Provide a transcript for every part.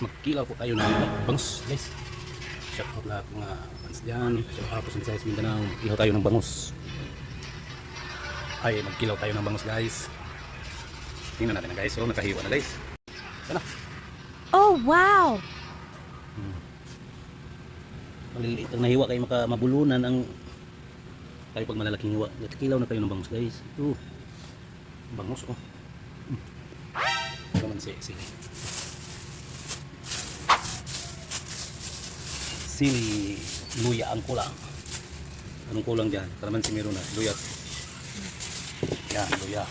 magkilaw po tayo ng bangus guys. Shout out lahat mga fans dyan. Shout out po sa Visayas Mindanao. Ihaw tayo ng bangus. Ay, magkilaw tayo ng bangus guys. Tingnan natin na guys. So, nakahiwa na guys. Ano? Oh, wow! Maliliit ang nahiwa kayo maka mabulunan ang tayo pag malalaking hiwa. Kilaw na kayo ng bangus guys. Ito. Bangus oh. Hmm. Naman si sili. Sili, luya ang kulang. Anong kulang dyan? Kalaman si meron na. Luya. Yan, luya.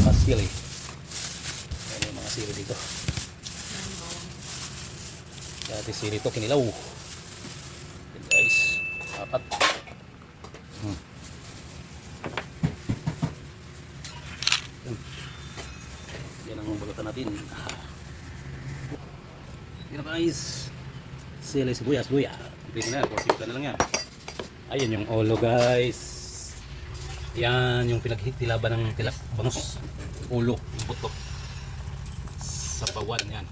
Saka sili. Yan yung mga sili dito. Dati sili to kinilaw. Yan guys. Apat. Hmm. Yan. Ang bulutan natin. Yan guys. Sili sibuyas, luya. Pwede na yan. Kuha na lang yan. Ayan yung olo guys. Yan yung pinagtilaban ng tilap bangus. Ulo, buto. Sa pawan yan.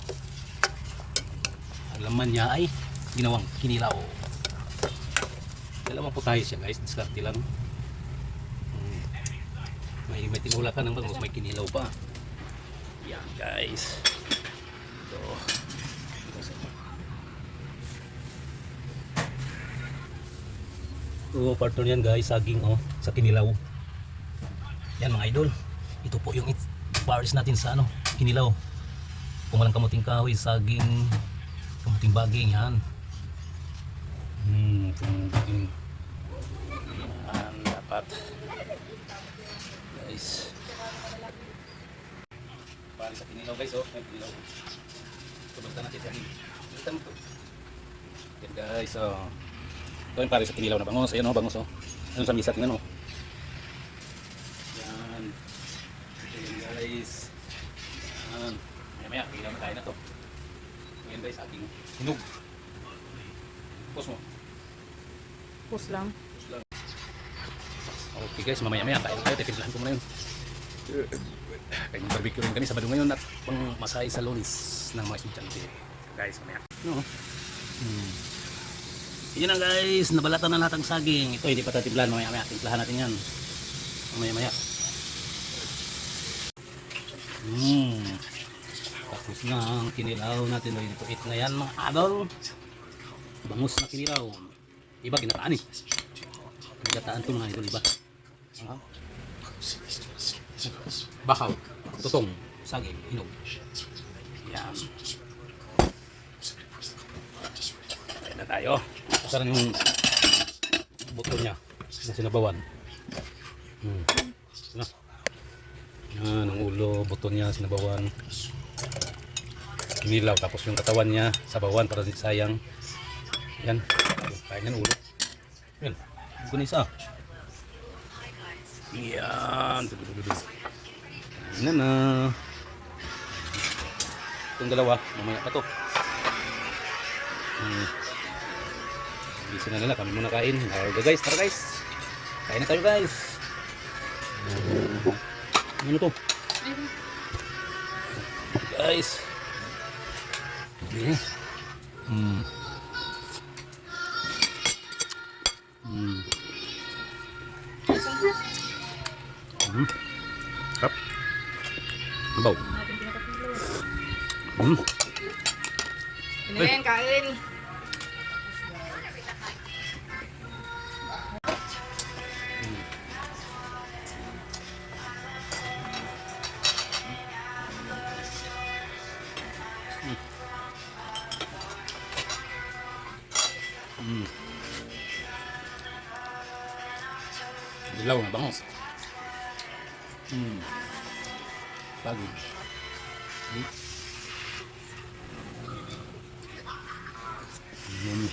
Ang laman niya ay ginawang kinilaw. Dalawang putahe siya guys, diskarte lang. May, may tinula ka ng bangus, may kinilaw pa. Yan guys. Ito sa Ito, partner yan guys, saging oh, sa kinilaw. Yan mga idol. Ito po yung pares natin sa ano, kinilaw. Kung walang kamuting kahoy, saging, kamuting baging, yan. Hmm, kamuting. Yan, dapat. Guys. Pares sa kinilaw guys, oh, yan kinilaw. Tubutan natin saging. Tubutan mo to. Yan guys, oh. Ito yung pare sa kinilaw na bangos. Ayan o, bangos o. Ano sa misa, tingnan o. Yan. Ito yun guys. Yan. Maya maya, kinilaw na tayo na to. Ayan guys, ating hinog. Pus mo. Pus lang. Pus lang. Okay guys, mamaya maya, tayo tayo. Titimplahan ko muna yun. Kaya yung barbecue rin kami Sabado ngayon at pang masay sa lunis ng mga estudyante. Guys, mamaya. No. Hmm. Yun na guys, nabalatan na lahat ang saging. Ito hindi pa tayo timplahan, mamaya maya. Timplahan natin yan. Mamaya maya. Hmm. Tapos na ang kinilaw natin. Ready to eat na yan mga adol. Bangus na kinilaw. Iba ginataan eh. Ginataan to mga idol, iba. Ah. Bakaw, tutong, saging, hinog. Yan. Na tayo. Pasaran yung buto niya na sinabawan. Hmm. Na. Yan, ang ulo, buto niya sinabawan. Kinilaw, tapos yung katawan niya sabawan para di sayang. Yan. Kain yan ulo. Yan. Na isa. Yan. Yan na. Itong dalawa, mamaya pa to. Hmm. Busy na nila, kami muna kain. Alright guys, tara guys. Kain na tayo guys. Ano to? Guys. Okay. Hmm. Hmm. Hmm. Sarap. Baw. Hmm. Ano yan, kain? Hmm. Dilaw na bangos. Hmm. Lagi. Hmm. Hmm.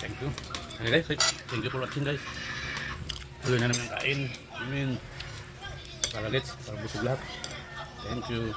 Thank you. Okay guys, thank you for watching guys. Tuloy na namin kain. Amin. Para gets, para busog lahat. Thank you.